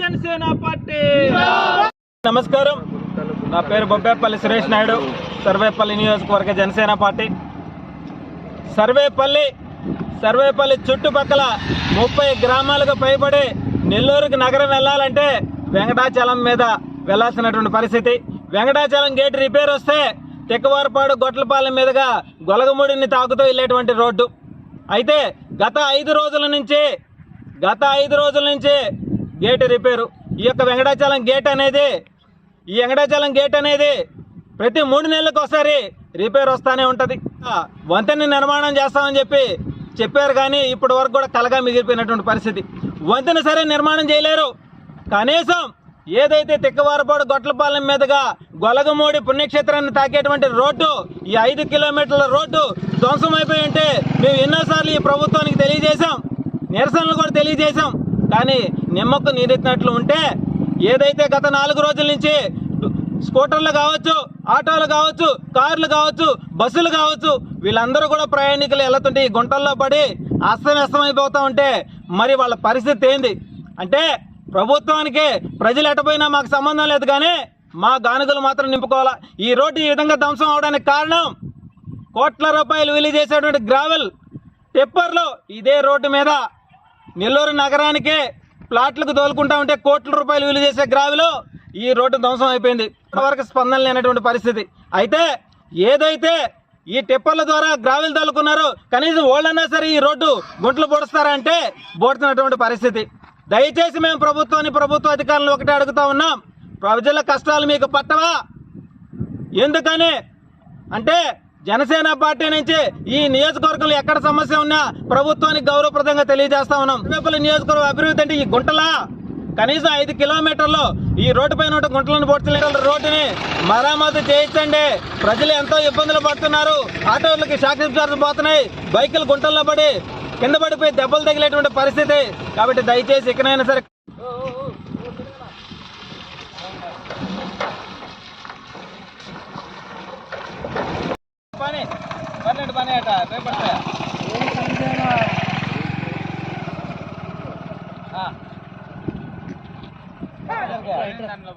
Janasena party. నమస్కారం. నా పేరు బొబ్బేపల్లి సురేష్ నాయుడు. సర్వేపల్లి నియోజకవర్గ జనసేన పార్టీ. సర్వేపల్లి సర్వేపల్లి చుట్టుపక్కల ముప్పై గ్రామాలకు పైబడి నెల్లూరుకి నగరం వెళ్ళాలంటే వెంకటాచలం మీద వెళ్ళాల్సినటువంటి పరిస్థితి. వెంకటాచలం గేట్ రిపేర్ వస్తే తెక్కవారపాడు గొట్లపాలెం మీదుగా గొలగముడిని తాకుతూ వెళ్ళేటువంటి రోడ్డు. అయితే గత ఐదు రోజుల నుంచి గత ఐదు రోజుల నుంచి గేట్ రిపేరు. ఈ యొక్క వెంకటాచలం గేట్ అనేది ఈ వెంకటాచలం గేట్ అనేది ప్రతి మూడు నెలలకు ఒకసారి రిపేర్ వస్తూనే ఉంటుంది. వంతెన నిర్మాణం చేస్తామని చెప్పి చెప్పారు కానీ ఇప్పటి వరకు కూడా కలగా మిగిలిపోయినటువంటి పరిస్థితి. వంతెన సరే నిర్మాణం చేయలేరు. కనీసం ఏదైతే తిక్కవారపాడు గొట్లపాలెం మీదుగా గొలగమూడి పుణ్యక్షేత్రాన్ని తాకేటువంటి రోడ్డు ఈ ఐదు కిలోమీటర్ల రోడ్డు ధ్వంసమైపోయి ఉంటే మేము ఎన్నోసార్లు ఈ ప్రభుత్వానికి తెలియజేశాం. నిరసనలు కూడా తెలియజేశాం. కానీ నిమ్మకు నీరెత్తినట్లు ఉంటే ఏదైతే గత నాలుగు రోజుల నుంచి స్కూటర్లు కావచ్చు ఆటోలు కావచ్చు కార్లు కావచ్చు బస్సులు కావచ్చు వీళ్ళందరూ కూడా ప్రయాణికులు వెళ్తుంటే ఈ గుంటల్లో పడి అస్తవ్యస్తమైపోతూ ఉంటే మరి వాళ్ళ పరిస్థితి ఏంది? అంటే ప్రభుత్వానికి ప్రజలు ఎటపోయినా మాకు సంబంధం లేదు కానీ మా గానుగలు మాత్రం నింపుకోవాలా? ఈ రోడ్డు ఈ విధంగా ధ్వంసం అవడానికి కారణం? కోట్ల రూపాయలు విలువ చేసేటువంటి గ్రావెల్ టిప్పర్లు ఇదే రోడ్డు మీద నెల్లూరు నగరానికే ప్లాట్లకు తోలుకుంటా ఉంటే కోట్ల రూపాయలు విలువ చేసే గ్రావిలో ఈ రోడ్డు ధ్వంసం అయిపోయింది. వరకు స్పందన లేనటువంటి పరిస్థితి. అయితే ఏదైతే ఈ టిప్పర్ల ద్వారా గ్రావెల్ తోలుకున్నారో కనీసం ఓళ్ళన్నా సరే ఈ రోడ్డు గుంటలు పొడుస్తారా అంటే బోడుతున్నటువంటి పరిస్థితి. దయచేసి మేము ప్రభుత్వాన్ని ప్రభుత్వ అధికారులను ఒకటే అడుగుతా ఉన్నాం. ప్రజల కష్టాలు మీకు పట్టవా? ఎందుకని? అంటే జనసేన పార్టీ నుంచి ఈ నియోజకవర్గంలో ఎక్కడ సమస్య ఉన్నా ప్రభుత్వానికి గౌరవప్రదంగా తెలియజేస్తా ఉన్నాం. రేపల్లి నియోజకవర్గం అభివృద్ధి అంటే ఈ గుంటలా? కనీసం ఐదు కిలోమీటర్లు ఈ రోడ్డు పైన ఉన్న గుంటలను పొడ్చలేని రోడ్డుని మరామతు చేయించండి. ప్రజలు ఎంతో ఇబ్బందులు పడుతున్నారు. ఆటోలకి షాక్ పోతున్నాయి. బైకులు గుంటల్లో పడి కింద పడిపోయి దెబ్బలు తగిలేటువంటి పరిస్థితి. కాబట్టి దయచేసి ఇకనైనా సరే కరెంట్ పని అట భయపడతా దానిలో